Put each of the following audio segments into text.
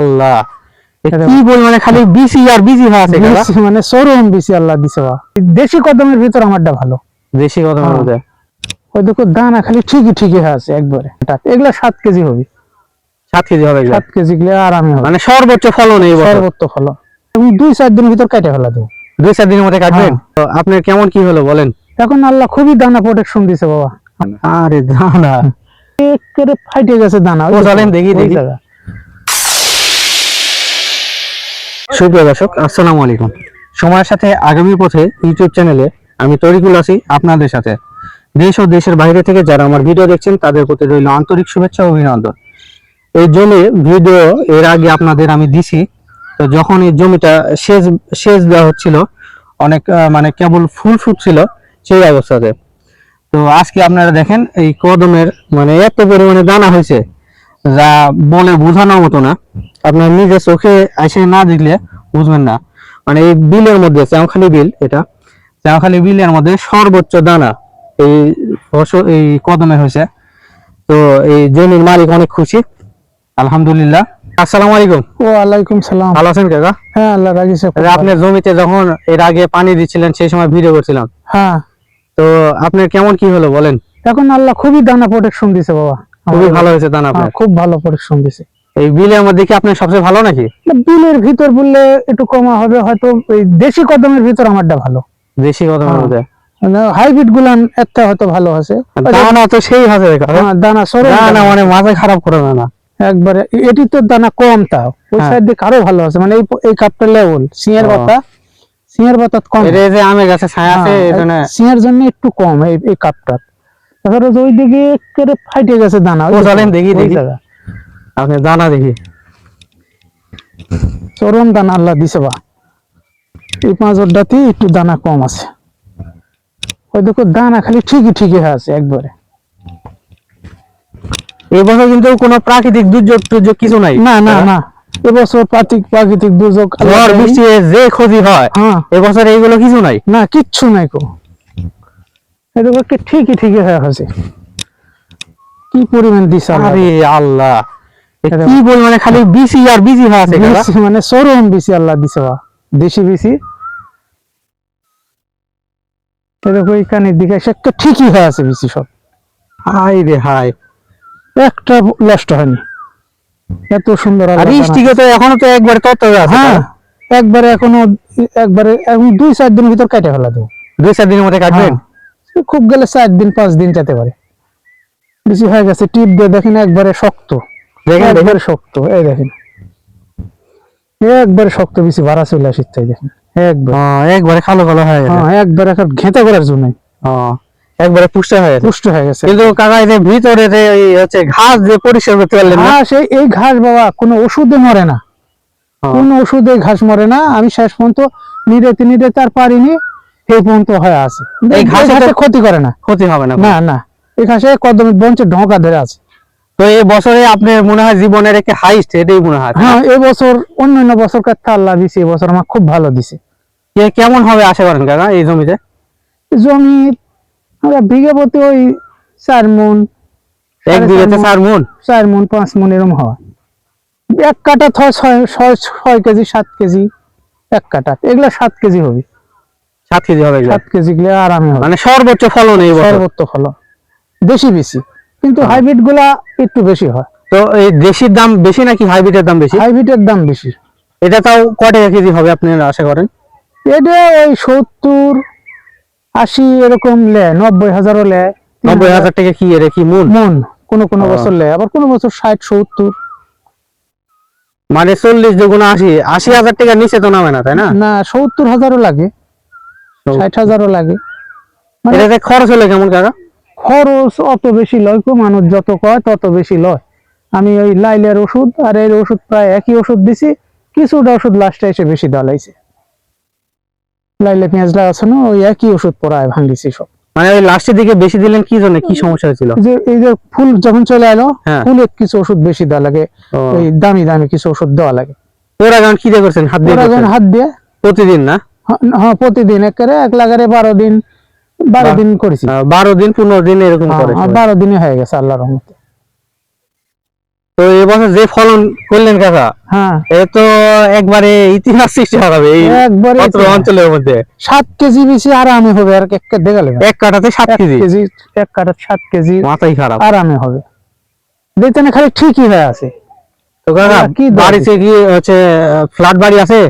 আল্লাহ। কি পরিমাণে খালি বিসি আর বিসি হয়ে আছে মানে বেশি আল্লাহ দিছে দেশি কদমের ভিতর আমারটা ভালো। দেশি কথা হ্যাঁ। ওই দেখো দানা খালি ঠিকই ঠিকই আছে একবারে। এগুলা সাত কেজি হবে। সাত কেজি হবে সাত কেজি গুলো আরামে হবে। মানে সর্বোচ্চ ফলন এই সর্বোচ্চ ফল এবং দুই চার দিনের ভিতর কাটে ফেলা দেবো। দুই চার দিনের মধ্যে কাটবেন? হ্যাঁ। আপনার কেমন কি হলো বলেন? এখন আল্লাহ খুবই দানা প্রোটেকশন দিছে বাবা। আরে দানা। ফাইটে গেছে দানা। ও, দেখো, চলেন দেখি, ওই দেখি। সুপ্রিয় দর্শক, আসসালামু আলাইকুম। সময়ের সাথে আগামী পথে ইউটিউব চ্যানেলে আমি তরিকুল আছি আপনাদের সাথে। দেশ ও দেশের বাইরে থেকে যারা আমার ভিডিও দেখছেন, তাদের প্রতি রইল আন্তরিক শুভেচ্ছা ও অভিনন্দন। এই জমি ভিডিও এর আগে আপনাদের আমি দিছি। তো যখন এই জমিটা সেচ সেচ দেওয়া হচ্ছিল, অনেক মানে কেবল ফুল ফুটছিল সেই অবস্থাতে। তো আজকে আপনারা দেখেন এই কদমের মানে এত পরিমাণে দানা হয়েছে। যা বলে বোঝানোর মতো না। আপনার নিজের চোখে এসে না দেখলে বুঝবেন না। মানে এই বিলের মধ্যে শ্যামখালি বিল এটা শ্যামখালি বিলের মধ্যে সর্বোচ্চ দানা এই ফসল এই কদমে হয়েছে। তো এই জমির মালিক অনেক খুশি। আলহামদুলিল্লাহ। আসসালামু আলাইকুম। ও আলাইকুম সালাম। ভালো আছেন কাকা? হ্যাঁ আল্লাহ রাখিছে জমিতে যখন এর আগে পানি দিচ্ছিলেন সেই সময় ভিডিও করছিলাম। হ্যাঁ। তো আপনার কেমন কি হলো বলেন? এখন আল্লাহ খুবই দানা প্রোটেকশন দিছে বাবা। খুবই ভালো হয়েছে দানা হ্যাঁ, আপনার? খুব ভালো প্রোটেকশন দিছে। এই বিলের মধ্যে কি আপনার সবচেয়ে ভালো নাকি? বিলের ভিতর বললে একটু কমা হবে হয়তো এই দেশি কদমের ভিতর আমারটা ভালো। দেশি কদমের হ্যাঁ। মধ্যে? হাইব্রিড গুলান একটা হয়তো ভালো আছে। দানা তো সেই আছে হ্যাঁ, দানা সরে দানা মানে মাথা খারাপ করে না না। একবারে এটি তো দানা কম তাও। ওই। সাইড দিয়ে আরও ভালো আছে? মানে এই এই কাপটা লেভেল সিংহের। পাতা সিংহের পাতা কম। এটা এই যে আমের গাছে ছায়া আছে এটা না সিংহের জন্য একটু কম এই এই কাপটা তাছাড়া ওই দিকে ফাইটে গেছে দানা ও, চলেন দেখি, দেখি। আপনি দানা দেখি। চরম দানা আল্লাহ দিছে বা। এই পাঁচটাতে একটু দানা কম আছে। ওই দেখো দানা খালি ঠিকই ঠিকই আছে একবারে। এই বছর কিন্তু কোনো প্রাকৃতিক দুর্যোগ টুর্যোগ কিছু নাই। না না না। এবছর প্রাকৃতিক প্রাকৃতিক দুর্যোগ ঝড় বৃষ্টি যে ক্ষতি হয় হ্যাঁ। এবছর এইগুলো কিছু নাই? না কিচ্ছু নাই কো। এই ঠিকই ঠিকই হয়ে আছে কি পরিমাণ দিছে আরে আল্লাহ কি পরিমাণে খালি বিসি আর বিসি হয়ে আছে মানে চরম বেশি আল্লাহ দিছে বা দেশি দেখো দিকে একটা ঠিকই হয়ে আছে বেশি সব। হাই রে হাই একটা নষ্ট হয়নি। এত সুন্দর আর বৃষ্টিকে তো এখনও তো একবার তত আছে হ্যাঁ একবারে এখনও একবারে দুই চার দিনের ভিতর কাটে ফেলা দেবো। দুই চার দিনের মধ্যে কাটবেন? হ্যাঁ। খুব গেলে চার দিন পাঁচ দিন যেতে পারে। বেশি হয়ে গেছে টিপ দিয়ে দেখেন একবারে শক্ত। একবারে শক্ত এই দেখেন। একবারে শক্ত বেশি ভাড়া চলে আসি তাই দেখেন। একবার। একবারে কালো কালো হয়ে গেছে। হ্যাঁ একবার এখন ঘেঁটে করার জন্য একবারে পুষ্ট হয়ে গেছে। পুষ্ট হয়ে গেছে। কিন্তু কাকা এই যে ভিতরে যে এই হচ্ছে ঘাস যে পরিষ্কার করতে পারলেন না? ঘাস এই- ঘাস বাবা কোনো ওষুধে মরে না। কোন ওষুধে ঘাস মরে না। আমি শেষ পর্যন্ত নিরেতে নিরেতে আর পারিনি। এই পর্যন্ত হয়ে আছে। এই এই ঘাসে ঘাসে ক্ষতি করে না। ক্ষতি হবে না। না না। এই ঘাসে কদম বঞ্চে ঢোকা ধরে আছে। তো এই বছরে আপনার মনে হয় জীবনের একটা হাইস্ট এটাই মনে হয়। হ্যাঁ এবছর অন্যান্য বছর কাছে আল্লাহ দিছে এবছর আমার খুব ভালো দিছে। কেমন হবে আশা করেন কাকা এই জমিতে? জমি আমরা বিঘে প্রতি ওই চার মন এক বিঘাতে চার মন? চার মন পাঁচ মন এরকম হয়। এক কাটা ছয় ছয় ছয় কেজি সাত কেজি এক কাটা। এগুলো সাত কেজি হবে। সাত কেজি হবে সাত কেজি গুলো আরামে হবে। মানে সর্বোচ্চ ফলন এই সর্বোচ্চ ফলন। বেশি বেশি কিন্তু হ্যাঁ। হাইব্রিডগুলা একটু বেশি হয়। তো এই দেশির দাম বেশি নাকি হাইব্রিডের দাম বেশি? হাইব্রিডের দাম বেশি। এটা তাও টাকা কেজি হবে আপনারা আশা করেন? এটা ওই সত্তর আশি এরকম লে নব্বই হাজারও লে নব্বই হাজার। টাকা কি এর কি মূল? মন কোন কোন বছর লে আবার কোন বছর ষাট সত্তর। মানে চল্লিশ দুগুণ আশি। আশি হাজার টাকা নিচে তো নামে না তাই না? না সত্তর হাজারও লাগে। ষাট হাজারও লাগে। মানে এটাতে খরচ হলে কেমন কাকা? খরচ অত বেশি লয় কো মানুষ যত কয় তত বেশি লয়। আমি ওই লাইলের ওষুধ আর এর ওষুধ প্রায় একই ওষুধ দিছি কিছুটা ওষুধ লাস্টে এসে বেশি দেওয়া লাইলে পেঁয়াজ লাগাচ্ছে না ওই একই ওষুধ পড়ায় ভাঙ্গিছি সব। মানে ওই লাস্টের দিকে বেশি দিলেন কি জন্য কি সমস্যা হয়েছিল? যে এই যে ফুল যখন চলে এলো হ্যাঁ। ফুলের কিছু ওষুধ বেশি দেওয়া লাগে ওই দামি দামি কিছু ওষুধ দেওয়া লাগে। ওরা গান কি দিয়ে করছেন হাত দিয়ে? হাত দিয়ে। প্রতিদিন না? হ্যাঁ, হ্যাঁ প্রতিদিন একেবারে এক লাগারে বারো দিন বারো দিন করেছি। বারো দিন পনেরো দিন এরকম হ্যাঁ, হ্যাঁ। বারো দিনে হয়ে গেছে আল্লাহ রহমতে। তো এবছর যে ফলন করলেন কাকা হ্যাঁ। এ তো একবারে ইতিহাস সৃষ্টি এই একবারে অঞ্চলের মধ্যে। সাত কেজি বেশি আরামে হবে আর এক দেখালে এক কাটাতে সাত কেজি। কেজি এক কাটা সাত কেজি মাথাই খারাপ। আরামে হবে। দেখতে না খালি ঠিকই হয়ে আছে। তো কাকা কি? বাড়িতে কি হচ্ছে ফ্ল্যাট বাড়ি আছে?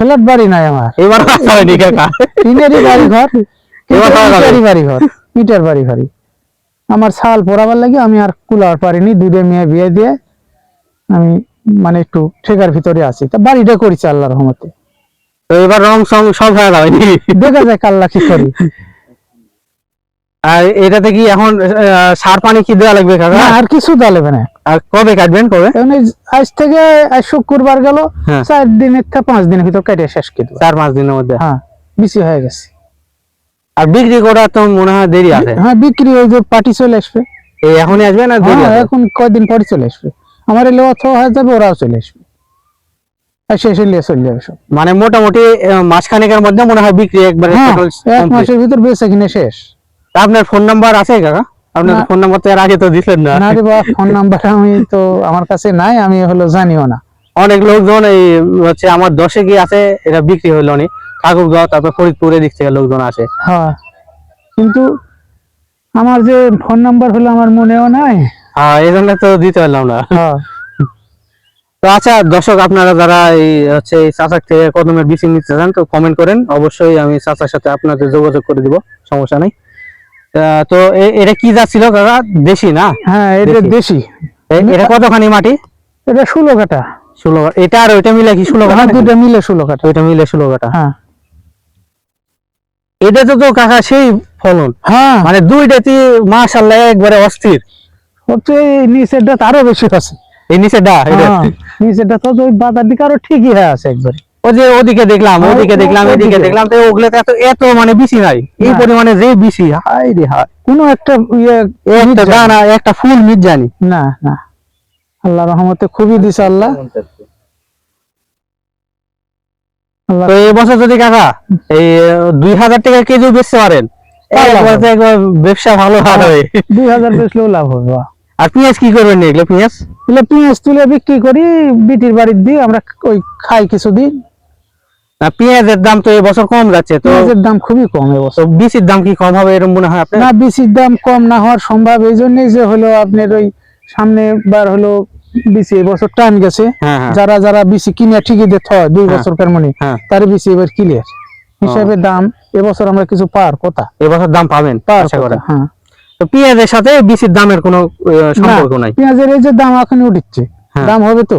ফ্ল্যাট বাড়ি নাই আমার। এবার হয়নি কাকা? টিনেরই বাড়ি ঘর বাড়ি ঘর মিটার বাড়ি ঘরই। আমার ছাল পড়াবার লাগে আমি আর কুলার পারিনি দুধে মেয়ে বিয়ে দিয়ে আমি মানে একটু ঠেকার ভিতরে আছি। তা বাড়িটা করেছি আল্লাহর রহমতে। তো এবার রং সং সব হয়ে যাবে দেখা যায় কাল্লা কি করি। আর এটাতে কি এখন সার পানি কি দেওয়া লাগবে কাকা? আর কিছু দেওয়া লাগবে না। আর কবে কাটবেন কবে? আজ থেকে আজ শুক্রবার গেল হ্যাঁ। চার দিনের থেকে পাঁচ দিনের ভিতর কেটে শেষ দেবো। চার পাঁচ দিনের মধ্যে? হ্যাঁ বেশি হয়ে গেছে। আর বিক্রি করা তো মনে হয় দেরি আছে। হ্যাঁ বিক্রি ওই যে পার্টি চলে আসবে। এই এখনই আসবে না দেরি হ্যাঁ এখন কয়দিন পরে চলে আসবে? আমার এলে অর্থ হয়ে যাবে ওরাও চলে আসবে। মানে মোটামুটি মাসখানেকের মধ্যে মনে হয় বিক্রি একবারে হ্যাঁ এক মাসের ভিতর বেঁচে কিনে শেষ। আপনার ফোন নাম্বার আছে কাকা? আপনার ফোন নাম্বার তো এর আগে তো দিচ্ছেন না। না রে বাবা ফোন নাম্বার আমি তো আমার কাছে নাই আমি হলো জানিও না। অনেক লোকজন এই হচ্ছে আমার দশে কি আছে এটা বিক্রি হইল অনেক। ঠাকুরগাঁও তারপর ফরিদপুরে দিক থেকে লোকজন আসে। হ্যাঁ। কিন্তু আমার যে ফোন নাম্বার হলো আমার মনেও নাই। হ্যাঁ এই জন্য তো দিতে পারলাম না। হ্যাঁ। তো আচ্ছা দর্শক আপনারা যারা এই হচ্ছে এই চাচার থেকে কদমের বিচি নিতে চান তো কমেন্ট করেন। অবশ্যই আমি চাচার সাথে আপনাদের যোগাযোগ করে দিব সমস্যা নেই। তো এটা কি যাচ্ছিল কাকা? দেশি না? হ্যাঁ এটা দেশি। এটা কতখানি মাটি? এটা ষোলো কাটা ষোলো এটা আর ওইটা মিলে কি ষোলো কাঠা হ্যাঁ দুটা মিলে ষোলো কাটা ওইটা মিলে ষোলো কাঠা। হ্যাঁ। এটা তো তো কাকা সেই ফলন। হ্যাঁ। মানে দুইটাতে মাশাল্লাহ একবারে অস্থির। হচ্ছে এই নিচেরটা তো আরও বেশি আছে। এই নিচেটা এটা হ্যাঁ, নিচেরটা তো ওই বাজার দিকে আরও ঠিকই হয়ে আছে একবারে। ওই যে ওদিকে দেখলাম হ্যাঁ, ওদিকে দেখলাম এদিকে দেখলাম তো ওগুলোতে এত এত মানে বেশি নাই। এই পরিমাণে যে বেশি হাই রে হাই কোনো একটা একটা দানা একটা ফুল মিট জানি না না। আল্লাহ রহমতে খুবই দিছে আল্লাহ। আল্লাহ তো এই বছর যদি কাকা এই দুই হাজার টাকা কেজি বেচতে পারেন ব্যবসা ভালো হবে। দুই হাজার বেচলেও লাভ হবে আর পেঁয়াজ কি করবেন এগুলো পেঁয়াজ? এগুলো পেঁয়াজ তুলে বিক্রি করি বিটির বাড়ির দিয়ে আমরা ওই খাই কিছুদিন। পেঁয়াজের দাম তো এই বছর কম যাচ্ছে তো পেঁয়াজের দাম খুবই কম এবছর বিচির দাম কি কম হবে এরকম মনে হয় আপনার? না বিচির দাম কম না হওয়ার সম্ভব এই জন্যই যে হলো আপনার ওই সামনে বার হলো এবছর টান গেছে। হ্যাঁ হ্যাঁ। যারা যারা বিচি কিনে ঠিকই দিতে হয় দুই হ্যাঁ। বছর মানে হ্যাঁ। তার এবার ক্লিয়ার হিসাবে দাম এবছর আমরা কিছু পার কথা। এবছর দাম পাবেন পার হ্যাঁ। তো পেঁয়াজের সাথে বিচির দামের কোনো সম্পর্ক নাই? পেঁয়াজের এই যে দাম এখন উঠছে। দাম হবে তো।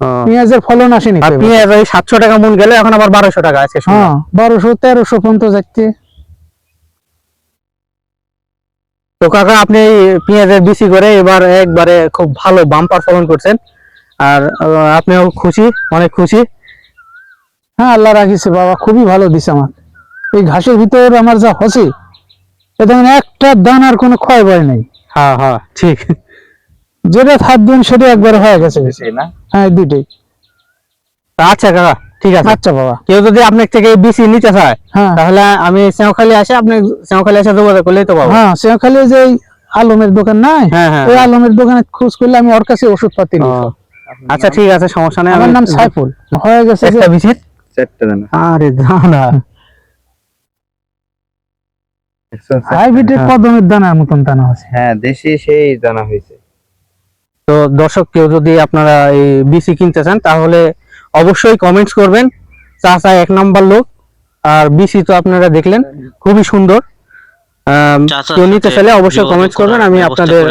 পেঁয়াজের ফলন আসেনি। পেঁয়াজ ওই সাতশো টাকা মন গেলে এখন আবার বারোশো টাকা আছে হ্যাঁ বারোশো তেরোশো পর্যন্ত যাচ্ছে। তো কাকা আপনি পেঁয়াজের বিচি করে এবার একবারে খুব ভালো বাম্পার ফলন করছেন। আর আপনিও খুশি অনেক খুশি। হ্যাঁ আল্লাহ রাখিছে বাবা খুবই ভালো দিছে আমার। এই ঘাসের ভিতর আমার যা হসে এটা একটা দানার কোনো ক্ষয় ভয় নেই। হ্যাঁ হ্যাঁ ঠিক। যেটা হাত দিন সেটা একবার হয়ে গেছে। হ্যাঁ দুইটাই আচ্ছা কাকা ঠিক আছে। আচ্ছা বাবা। কেউ যদি আপনার থেকে বিচি নিতে চায় হ্যাঁ। তাহলে আমি সেওখালি আসে আপনি সেওখালি এসে যোগাযোগ করলেই তো পাবো। হ্যাঁ সে যে আলমের দোকান নাই? হ্যাঁ হ্যাঁ। ওই আলমের দোকানে খোঁজ করলে আমি ওর কাছে ওষুধ পাতি নিই আচ্ছা ঠিক আছে সমস্যা নেই আমার নাম সাইফুল। হয়ে গেছে একটা বিচিত চারটে দানা। আরে দানা হাইব্রিডের হ্যাঁ। কদমের দানার মতন দানা আছে। হ্যাঁ দেশি সেই দানা হয়েছে। তো দর্শক কেউ যদি আপনারা এই বিসি কিনতে চান তাহলে অবশ্যই কমেন্টস করবেন চাচা এক নাম্বার লোক আর বিসি তো আপনারা দেখলেন খুবই সুন্দর কেউ নিতে চাইলে অবশ্যই কমেন্টস করবেন আমি আপনাদের।